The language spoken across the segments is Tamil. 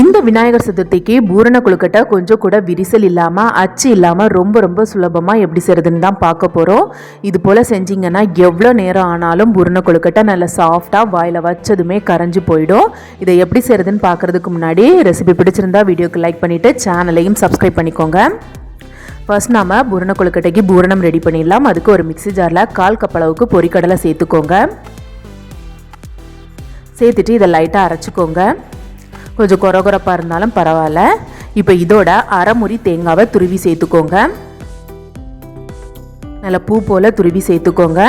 இந்த விநாயகர் சதுர்த்திக்கு பூரண கொழுக்கட்டை கொஞ்சம் கூட விரிசல் இல்லாமல் அச்சு இல்லாமல் ரொம்ப ரொம்ப சுலபமாக எப்படி செய்கிறதுன்னு தான் பார்க்க போகிறோம் இது போல் செஞ்சீங்கன்னா எவ்வளோ நேரம் ஆனாலும் பூரண கொழுக்கட்டை நல்லா சாஃப்டாக வாயில் வச்சதுமே கரைஞ்சி போயிடும். இதை எப்படி செய்கிறதுன்னு பார்க்குறதுக்கு முன்னாடி ரெசிபி பிடிச்சிருந்தா வீடியோக்கு லைக் பண்ணிவிட்டு சேனலையும் சப்ஸ்கிரைப் பண்ணிக்கோங்க. ஃபர்ஸ்ட் நாம் பூரண கொழுக்கட்டைக்கு பூரணம் ரெடி பண்ணிடலாம். அதுக்கு ஒரு மிக்ஸி ஜாரில் கால் கப் அளவுக்கு பொரிக்கடலை சேர்த்துக்கோங்க. சேர்த்துட்டு இதை லைட்டாக அரைச்சிக்கோங்க. கொஞ்சம் குறகுறப்பாக இருந்தாலும் பரவாயில்ல. இப்போ இதோட அரைமுறி தேங்காவை துருவி சேர்த்துக்கோங்க. நல்லா பூ போல் துருவி சேர்த்துக்கோங்க.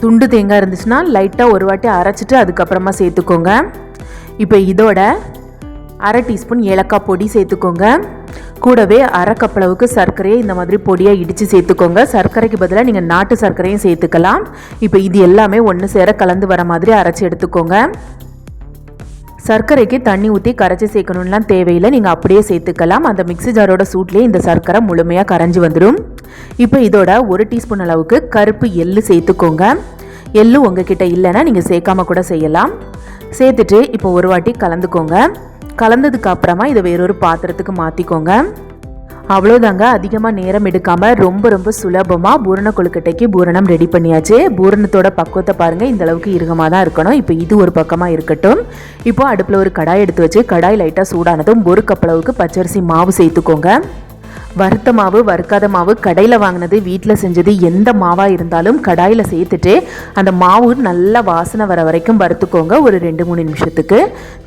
துண்டு தேங்காய் இருந்துச்சுன்னா லைட்டாக ஒரு வாட்டி அரைச்சிட்டு அதுக்கப்புறமா சேர்த்துக்கோங்க. இப்போ இதோட அரை டீஸ்பூன் ஏலக்காய் பொடி சேர்த்துக்கோங்க. கூடவே அரை கப்பளவுக்கு சர்க்கரையை இந்த மாதிரி பொடியாக இடித்து சேர்த்துக்கோங்க. சர்க்கரைக்கு பதிலாக நீங்கள் நாட்டு சர்க்கரையும் சேர்த்துக்கலாம். இப்போ இது எல்லாமே ஒன்று சேர கலந்து வர மாதிரி அரைச்சி எடுத்துக்கோங்க. சர்க்கரைக்கு தண்ணி ஊற்றி கரைச்சி சேர்க்கணும்லாம் தேவையில்லை. நீங்கள் அப்படியே சேர்த்துக்கலாம். அந்த மிக்ஸி ஜாரோட சூட்லேயே இந்த சர்க்கரை முழுமையாக கரைஞ்சி வந்துடும் இப்போ இதோட ஒரு டீஸ்பூன் அளவுக்கு கருப்பு எள்ளு சேர்த்துக்கோங்க. எள்ளு உங்ககிட்ட இல்லைன்னா நீங்கள் சேர்க்காம கூட செய்யலாம். சேர்த்துட்டு இப்போ ஒரு வாட்டி கலந்துக்கோங்க. கலந்ததுக்கு அப்புறமா இதை வேறொரு பாத்திரத்துக்கு மாற்றிக்கோங்க அவ்வளோதாங்க அதிகமாக நேரம் எடுக்காமல் ரொம்ப ரொம்ப சுலபமாக பூரண கொழுக்கட்டைக்கு பூரணம் ரெடி பண்ணியாச்சு. பூரணத்தோட பக்குவத்தை பாருங்கள் இந்த அளவுக்கு இறுகமாக தான் இருக்கணும். இப்போ இது ஒரு பக்கமாக இருக்கட்டும். இப்போ அடுப்பில் ஒரு கடாய் எடுத்து வச்சு கடாய் லைட்டாக சூடானதும் ஒரு கப்பளவுக்கு பச்சரிசி மாவு சேர்த்துக்கோங்க. வறுத்த மாவு வறுக்காத மாவு கடையில் வாங்கினது வீட்டில் செஞ்சது எந்த மாவாக இருந்தாலும் கடாயில் சேர்த்துட்டு அந்த மாவு நல்லா வாசனை வர வரைக்கும் வறுத்துக்கோங்க. ஒரு ரெண்டு மூணு நிமிஷத்துக்கு.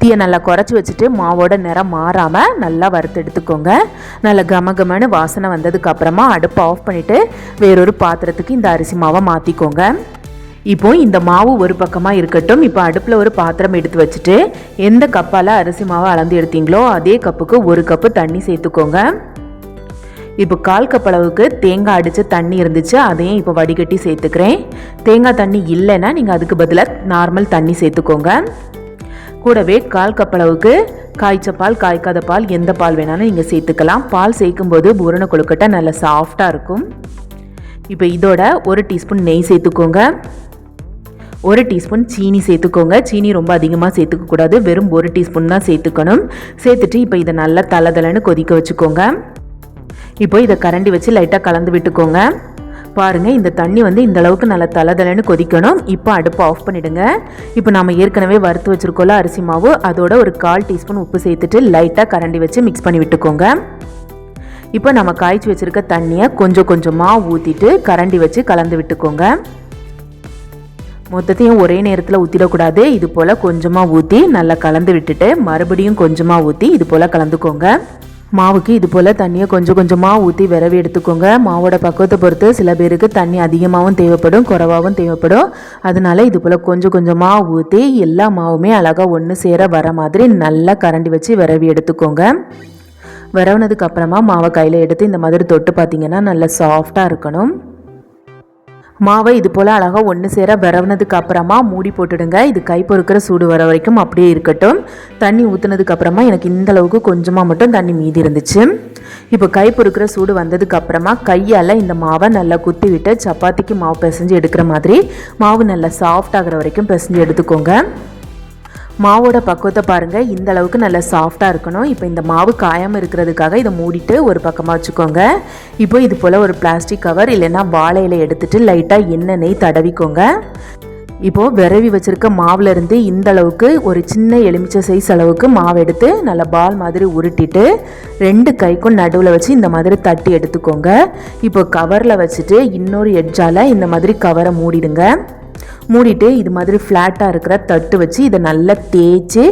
தீயை நல்லா குறைச்சி வச்சுட்டு மாவோட நிறம் மாறாமல் நல்லா வறுத்து எடுத்துக்கோங்க. நல்லா கம வாசனை வந்ததுக்கப்புறமா அடுப்பை ஆஃப் பண்ணிவிட்டு வேறொரு பாத்திரத்துக்கு இந்த அரிசி மாவை மாற்றிக்கோங்க இப்போ இந்த மாவு ஒரு பக்கமாக இருக்கட்டும். இப்போ அடுப்பில் ஒரு பாத்திரம் எடுத்து வச்சுட்டு எந்த கப்பால் அரிசி மாவை அளந்து எடுத்தீங்களோ அதே கப்புக்கு ஒரு கப்பு தண்ணி சேர்த்துக்கோங்க. இப்போ கால் கப் அளவுக்கு தேங்காய் அடித்த தண்ணி இருந்துச்சு அதையும் இப்போ வடிகட்டி சேர்த்துக்கிறேன். தேங்காய் தண்ணி இல்லைன்னா நீங்கள் அதுக்கு பதிலாக நார்மல் தண்ணி சேர்த்துக்கோங்க. கூடவே கால் கப் அளவுக்கு காய்ச்ச பால் காய்க்காத பால் எந்த பால் வேணாலும் நீங்கள் சேர்த்துக்கலாம். பால் சேர்க்கும்போது பூரண கொழுக்கட்டை நல்லா சாஃப்டாக இருக்கும். இப்போ இதோட ஒரு டீஸ்பூன் நெய் சேர்த்துக்கோங்க. ஒரு டீஸ்பூன் சீனி சேர்த்துக்கோங்க. சீனி ரொம்ப அதிகமாக சேர்த்துக்கக்கூடாது வெறும் ஒரு டீஸ்பூன் தான் சேர்த்துக்கணும். சேர்த்துட்டு இப்போ இதை நல்லா தலை கொதிக்க வச்சுக்கோங்க. இப்போ இதை கரண்டி வச்சு லைட்டாக கலந்து விட்டுக்கோங்க. பாருங்கள் இந்த தண்ணி வந்து இந்த அளவுக்கு நல்லா தலதலன்னு கொதிக்கணும். இப்போ அடுப்பை ஆஃப் பண்ணிவிடுங்க இப்போ நம்ம ஏற்கனவே வறுத்து வச்சுருக்கோல அரிசி மாவு அதோட ஒரு கால் டீஸ்பூன் உப்பு சேர்த்துட்டு லைட்டாக கரண்டி வச்சு மிக்ஸ் பண்ணி விட்டுக்கோங்க. இப்போ நம்ம காய்ச்சி வச்சுருக்க தண்ணியை கொஞ்சம் கொஞ்சமாக ஊற்றிட்டு கரண்டி வச்சு கலந்து விட்டுக்கோங்க. மொத்தத்தையும் ஒரே நேரத்தில் ஊற்றிடக்கூடாது இது போல் கொஞ்சமாக ஊற்றி நல்லா கலந்து விட்டுட்டு மறுபடியும் கொஞ்சமாக ஊற்றி இது போல் கலந்துக்கோங்க. மாவுக்கு இது போல் தண்ணியை கொஞ்சம் கொஞ்சமாக ஊற்றி விரவி எடுத்துக்கோங்க. மாவோட பக்குவத்தை பொறுத்து சில பேருக்கு தண்ணி அதிகமாகவும் தேவைப்படும் குறைவாகவும் தேவைப்படும். அதனால இது போல் கொஞ்சம் கொஞ்சமாக ஊற்றி எல்லா மாவுமே அழகாக ஒன்று சேர வர மாதிரி நல்லா கரண்டி வச்சு விரவி எடுத்துக்கோங்க. விரவுனதுக்கு அப்புறமா மாவை கையில் எடுத்து இந்த மாதிரி தொட்டு பார்த்தீங்கன்னா நல்லா சாஃப்டாக இருக்கணும். மாவை இது போல் அழகாக ஒன்று சேர வரவுனதுக்கு அப்புறமா மூடி போட்டுடுங்க. இது கை பொறுக்கிற சூடு வர வரைக்கும் அப்படியே இருக்கட்டும். தண்ணி ஊற்றுனதுக்கு அப்புறமா எனக்கு இந்த அளவுக்கு கொஞ்சமாக மட்டும் தண்ணி மீதி இருந்துச்சு. இப்போ கை பொறுக்கிற சூடு வந்ததுக்கு அப்புறமா கையால் இந்த மாவை நல்லா குத்தி விட்டு சப்பாத்திக்கு மாவு பிசைஞ்சு எடுக்கிற மாதிரி மாவு நல்லா சாஃப்ட் ஆகிற வரைக்கும் பிசைஞ்சு எடுத்துக்கோங்க. மாவோட பக்குவத்தை பாருங்கள் இந்த அளவுக்கு நல்லா சாஃப்டாக இருக்கணும். இப்போ இந்த மாவு காயாமல் இருக்கிறதுக்காக இதை மூடிட்டு ஒரு பக்கமாக வச்சுக்கோங்க. இப்போ இது போல் ஒரு பிளாஸ்டிக் கவர் இல்லைன்னா வாழையில் இலை எடுத்துட்டு லைட்டாக எண்ணெய் நெய் தடவிக்கோங்க. இப்போது விரவி வச்சுருக்க மாவுலேருந்து இந்த அளவுக்கு ஒரு சின்ன எலுமிச்சை சைஸ் அளவுக்கு மாவு எடுத்து நல்லா பால் மாதிரி உருட்டிட்டு ரெண்டு கைக்கும் நடுவில் வச்சு இந்த மாதிரி தட்டி எடுத்துக்கோங்க. இப்போ கவரில் வச்சுட்டு இன்னொரு எட்ஜால் இந்த மாதிரி கவரை மூடிடுங்க. மூடிட்டு இது மாதிரி ஃப்ளாட்டாக இருக்கிற தட்டு வச்சு இதை நல்லா தேய்ச்சி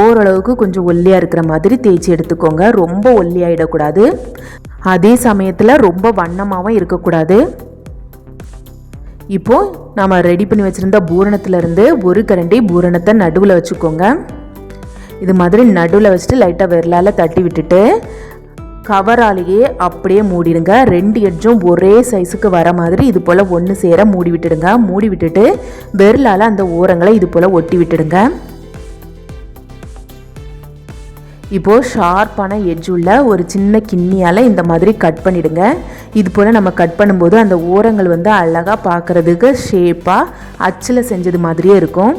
ஓரளவுக்கு கொஞ்சம் ஒல்லியாக இருக்கிற மாதிரி தேய்ச்சி எடுத்துக்கோங்க. ரொம்ப ஒல்லியாகிடக்கூடாது அதே சமயத்தில் ரொம்ப வண்ணமாகவும் இருக்கக்கூடாது. இப்போது நம்ம ரெடி பண்ணி வச்சுருந்த பூரணத்துலேருந்து ஒரு கரண்டி பூரணத்தை நடுவில் வச்சுக்கோங்க. இது மாதிரி நடுவில் வச்சுட்டு லைட்டாக விரலால் தட்டி விட்டுட்டு கவராலேயே அப்படியே மூடிடுங்க. ரெண்டு எட்ஜும் ஒரே சைஸுக்கு வர மாதிரி இது போல் ஒன்று சேர மூடி விட்டுடுங்க. மூடி விட்டுட்டு விரலால் அந்த ஓரங்களை இது போல் ஒட்டி விட்டுடுங்க. இப்போது ஷார்ப்பான எட்ஜ் உள்ள ஒரு சின்ன கிண்ணியால் இந்த மாதிரி கட் பண்ணிடுங்க. இது போல் நம்ம கட் பண்ணும்போது அந்த ஓரங்கள் வந்து அழகாக பார்க்குறதுக்கு ஷேப்பாக அச்சில் செஞ்சது மாதிரியே இருக்கும்.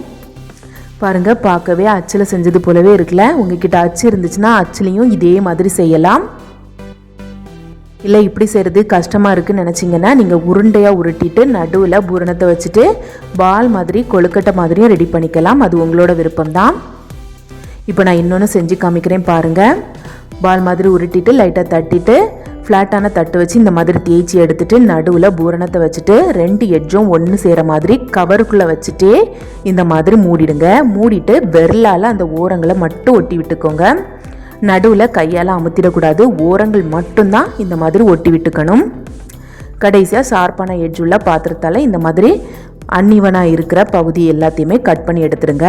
பாருங்கள் பார்க்கவே அச்சில் செஞ்சது போலவே இருக்குல்ல? உங்ககிட்ட அச்சு இருந்துச்சுன்னா அச்சுலேயும் இதே மாதிரி செய்யலாம். இல்லை இப்படி செய்கிறது கஷ்டமாக இருக்குன்னு நினச்சிங்கன்னா நீங்கள் உருண்டையாக உருட்டிட்டு நடுவில் பூரணத்தை வச்சுட்டு பால் மாதிரி கொழுக்கட்டை மாதிரியும் ரெடி பண்ணிக்கலாம். அது உங்களோட விருப்பம்தான். இப்போ நான் இன்னொன்று செஞ்சு காமிக்கிறேன் பாருங்கள் பால் மாதிரி உருட்டிட்டு லைட்டாக தட்டிட்டு ஃப்ளாட்டான தட்டு வச்சு இந்த மாதிரி தேய்ச்சி எடுத்துட்டு நடுவில் பூரணத்தை வச்சுட்டு ரெண்டு எட்ஜும் ஒன்று சேர மாதிரி கவருக்குள்ளே வச்சுட்டே இந்த மாதிரி மூடிடுங்க. மூடிட்டு விரலால் அந்த ஓரங்களை மட்டும் ஒட்டி விட்டுக்கோங்க. நடுவில் கையால் அமுத்திடக்கூடாது. ஓரங்கள் மட்டும்தான் இந்த மாதிரி ஒட்டி விட்டுக்கணும். கடைசியாக ஷார்ப்பான எட்ஜ் உள்ள பாத்திரத்தால் இந்த மாதிரி அன்னிவனாக இருக்கிற பகுதி எல்லாத்தையுமே கட் பண்ணி எடுத்துருங்க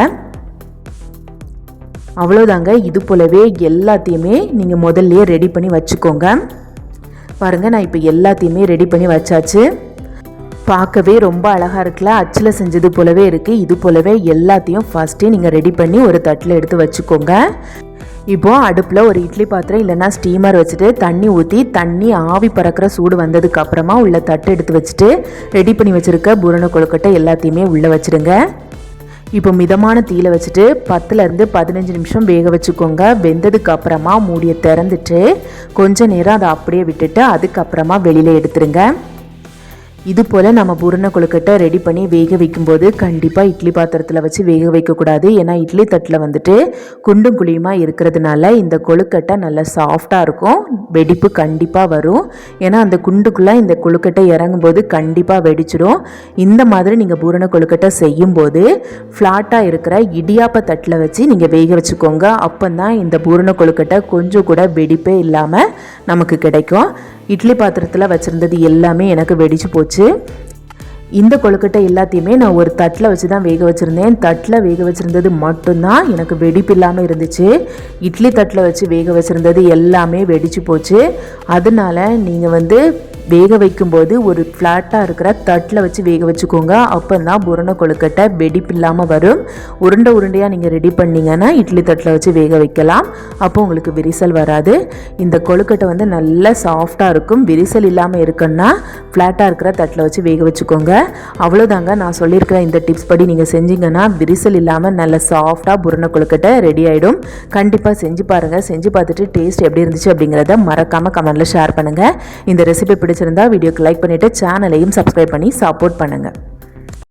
அவ்வளோதாங்க இது போலவே எல்லாத்தையுமே நீங்கள் முதல்லையே ரெடி பண்ணி வச்சுக்கோங்க. பாருங்கள் நான் இப்போ எல்லாத்தையுமே ரெடி பண்ணி வச்சாச்சு. பார்க்கவே ரொம்ப அழகாக இருக்குல்ல? அச்சில் செஞ்சது போலவே இருக்குது இது போலவே எல்லாத்தையும் ஃபஸ்ட்டே நீங்கள் ரெடி பண்ணி ஒரு தட்டில் எடுத்து வச்சுக்கோங்க. இப்போது அடுப்பில் ஒரு இட்லி பாத்திரம் இல்லைன்னா ஸ்டீமர் வச்சுட்டு தண்ணி ஊற்றி தண்ணி ஆவி பறக்கிற சூடு வந்ததுக்கு அப்புறமா உள்ள தட்டு எடுத்து வச்சுட்டு ரெடி பண்ணி வச்சுருக்க பூரண கொழுக்கட்டை எல்லாத்தையுமே உள்ளே வச்சுடுங்க இப்போ மிதமான தீயில வச்சுட்டு பத்துலேருந்து பதினஞ்சு நிமிஷம் வேக வச்சுக்கோங்க. வெந்ததுக்கு அப்புறமா மூடியை திறந்துட்டு கொஞ்ச நேரம் அதை அப்படியே விட்டுட்டு அதுக்கப்புறமா வெளியில் எடுத்துருங்க. இது போல் நம்ம பூரண கொழுக்கட்டை ரெடி பண்ணி வேக வைக்கும்போது கண்டிப்பாக இட்லி பாத்திரத்தில் வச்சு வேக வைக்கக்கூடாது. ஏன்னா இட்லி தட்டில் வந்துட்டு குண்டும் குழியுமா இருக்கிறதுனால இந்த கொழுக்கட்டை நல்லா சாஃப்டாக இருக்கும். வெடிப்பு கண்டிப்பாக வரும். ஏன்னா அந்த குண்டுக்குள்ளே இந்த கொழுக்கட்டை இறங்கும்போது கண்டிப்பாக வெடிச்சிடும். இந்த மாதிரி நீங்கள் பூரண கொழுக்கட்டை செய்யும்போது ஃப்ளாட்டாக இருக்கிற இடியாப்ப தட்டில் வச்சு நீங்கள் வேக வச்சுக்கோங்க. அப்போ தான் இந்த பூரண கொழுக்கட்டை கொஞ்சம் கூட வெடிப்பே இல்லாமல் நமக்கு கிடைக்கும். இட்லி பாத்திரத்தில் வச்சுருந்தது எல்லாமே எனக்கு வெடிச்சு போச்சு. இந்த கொழுக்கட்டை எல்லாத்தையுமே நான் ஒரு தட்டில் வச்சு தான் வேக வச்சுருந்தேன். தட்டில் வேக வச்சுருந்தது மட்டும்தான் எனக்கு வெடிப்பு இல்லாமல் இருந்துச்சு. இட்லி தட்டில் வச்சு வேக வச்சுருந்தது எல்லாமே வெடிச்சு போச்சு. அதனால் நீங்கள் வந்து வேக வைக்கும்போது ஒரு ஃப்ளாட்டாக இருக்கிற தட்டில் வச்சு வேக வச்சுக்கோங்க. அப்போ தான் புரண கொழுக்கட்டை வெடிப்பு இல்லாமல் வரும். உருண்டை உருண்டையாக நீங்கள் ரெடி பண்ணிங்கன்னா இட்லி தட்டில் வச்சு வேக வைக்கலாம். அப்போ உங்களுக்கு விரிசல் வராது. இந்த கொழுக்கட்டை வந்து நல்லா சாஃப்டாக இருக்கும். விரிசல் இல்லாமல் இருக்குன்னா ஃப்ளாட்டாக இருக்கிற தட்டில் வச்சு வேக வச்சுக்கோங்க. அவ்வளோதாங்க நான் சொல்லியிருக்கிற இந்த டிப்ஸ் படி நீங்கள் செஞ்சீங்கன்னா விரிசல் இல்லாமல் நல்ல சாஃப்டாக புரண கொழுக்கட்டை ரெடி ஆகிடும் கண்டிப்பாக செஞ்சு பாருங்கள் செஞ்சு பார்த்துட்டு டேஸ்ட் எப்படி இருந்துச்சு அப்படிங்கிறத மறக்காமல் கமெண்ட்டில் ஷேர் பண்ணுங்கள் இந்த ரெசிபி பிடிச்சிருந்தா வீடியோக்கு லைக் பண்ணிவிட்டு சேனலையும் சப்ஸ்கிரைப் பண்ணி சப்போர்ட் பண்ணுங்கள்